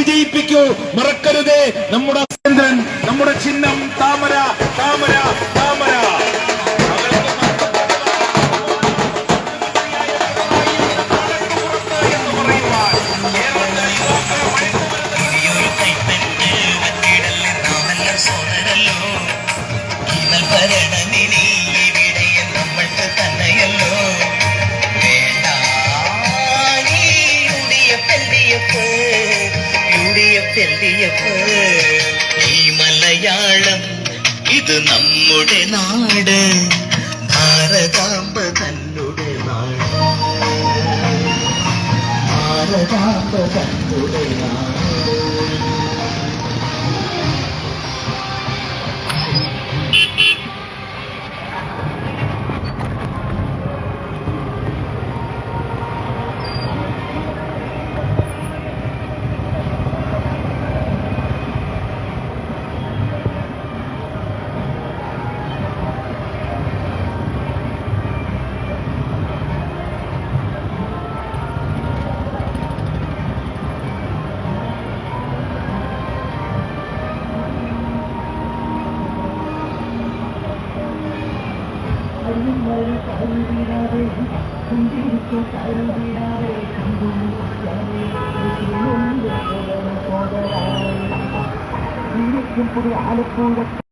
വിജയിപ്പിക്കൂ. മറക്കരുതേ. നമ്മുടെ സുരേന്ദ്രൻ നമ്മുടെ ചിഹ്നം. താമര താമര താമര സോദരല്ലോ പറയുവാൻ കേരളത്തിലെ ഈ മലയാളം ഇത് നമ്മുടെ നാട്. ഭാരതാംബ തന്നുടെ നാട്. ഭാരതാംബ തന്നുടെ നാട്. وسلم والمقحل بين يديه قم به التقحل بين